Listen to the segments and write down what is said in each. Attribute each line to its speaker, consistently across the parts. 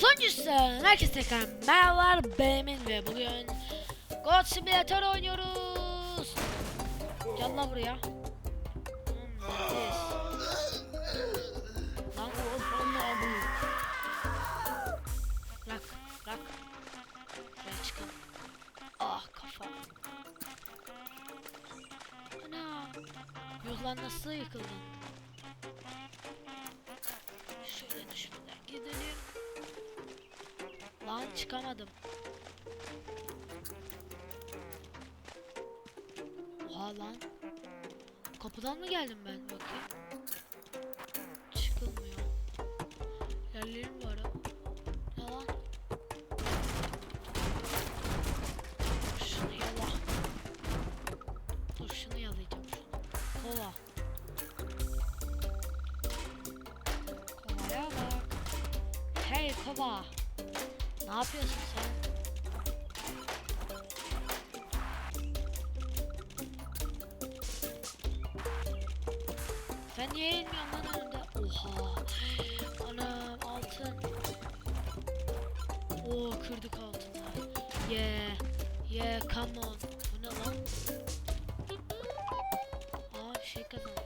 Speaker 1: Sonuncusu herkese tekrar merhabalar Bemin ve bugün God Simulator oynuyoruz. Gel lan buraya. Lan Allah bu. Bırak bırak. Buraya çıkın. Ah kafa. Ana. Yuh lan nasıl yıkıldın? Şöyle düşmeden gidelim. Lan çıkamadım. Oha lan. Kapıdan mı geldim ben bakayım. Çıkılmıyor. Yerlerim var ha. Ne lan? Şunu yala. Dur şunu yalayacağım şunu. Kova. Kovaya bak. Hey kova. Ne yapıyorsun sen? Sen niye inmiyorsun lan önümde? Oha. Anam altın. Oo kırdık altınları. Yeah. Yeah come on. Bu ne lan? Aa şey kazandık.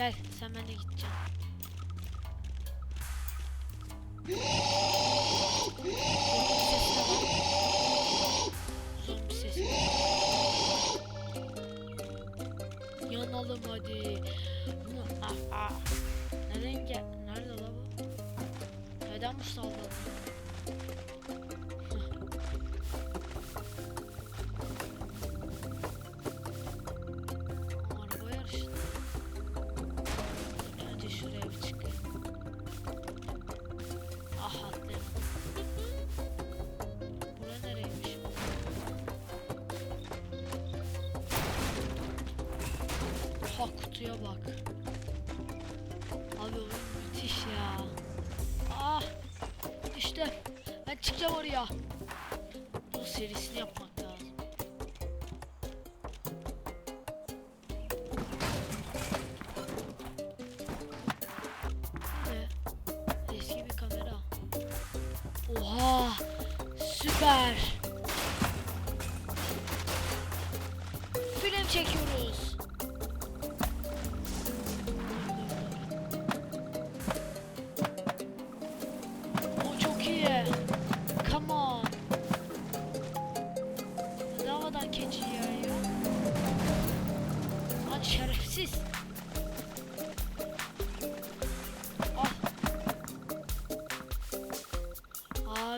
Speaker 1: Gel sen benimle gideceksin. Kutuya bak. Abi müthiş ya. Ah işte ben çıkacağım oraya. Bu serisini yapmak lazım. Ne? Eski bir kamera. Oha! Süper! Film çekiyoruz.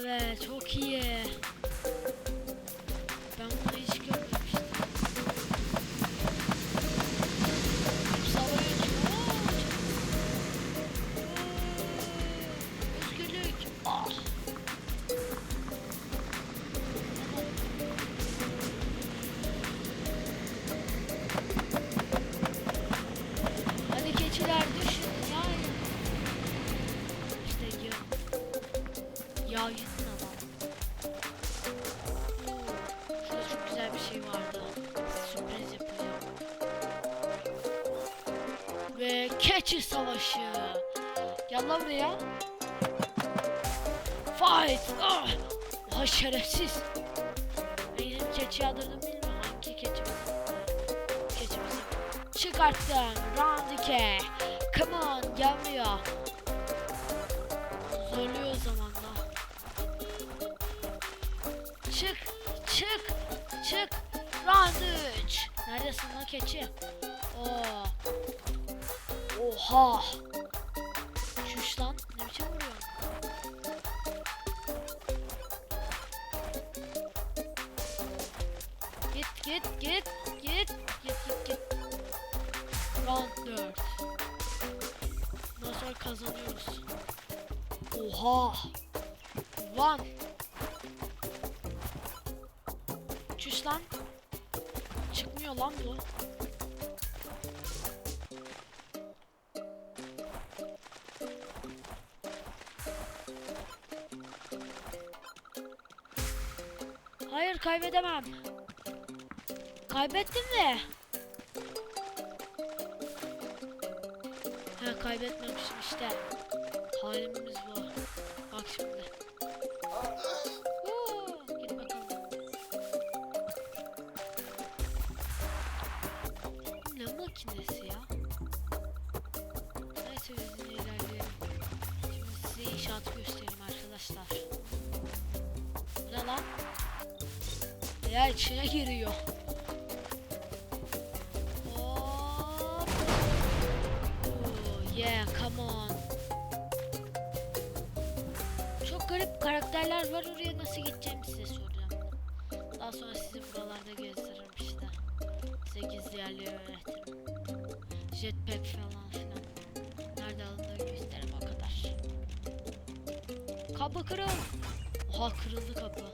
Speaker 1: Abi çok iyi. Keçi savaşı. Gel lan buraya. Fight! Ah! Oha şerefsiz. Benim keçi adını bilmiyorum. Hangi keçi bu? Keçimizi çıkarttım. Round 2. Come on gel buraya. Zorluyor o zaman da. Çık, çık, çık. Round 3. Neredesin lan keçi? Oo. Oha. Şuş lan. Ne biçim vuruyor? Git git git git git git git. Round 4. Bundan sonra kazanıyoruz. Oha. One. Çüş lan. Çıkmıyor lan bu. Hayır kaybedemem. Kaybettim mi? Ha kaybetmemişim işte. Halimiz bu. Bak şimdi. Ne makinesi Ya içine giriyor. Oh, yeah, come on. Çok garip karakterler var oraya nasıl gideceğimi size soracağım. Daha sonra sizi buralarda gezdiririm işte. Size gizli yerleri öğretirim. Jetpack falan filan. Nerede alındığını gösteririm o kadar. Kapı kırıl. Oha kırıldı kapı.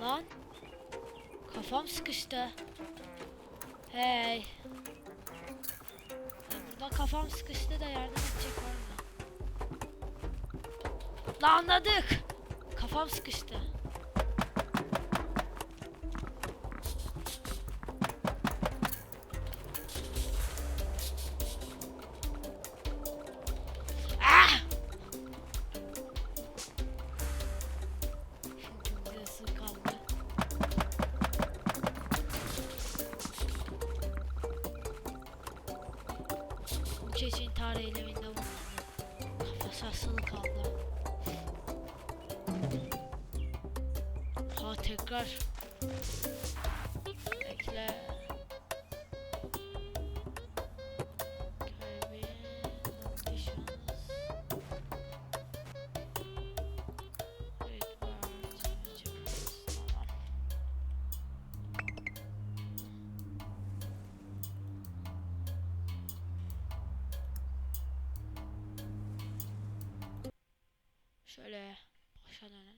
Speaker 1: Lan. Kafam sıkıştı. Hey. Burada kafam sıkıştı da yardım edecek var mı? Lan anladık. Kafam sıkıştı. İntihar eyleminde bulundu. Kafası asılı kaldı. Ha tekrar. Bekle. Şöyle başa dönelim.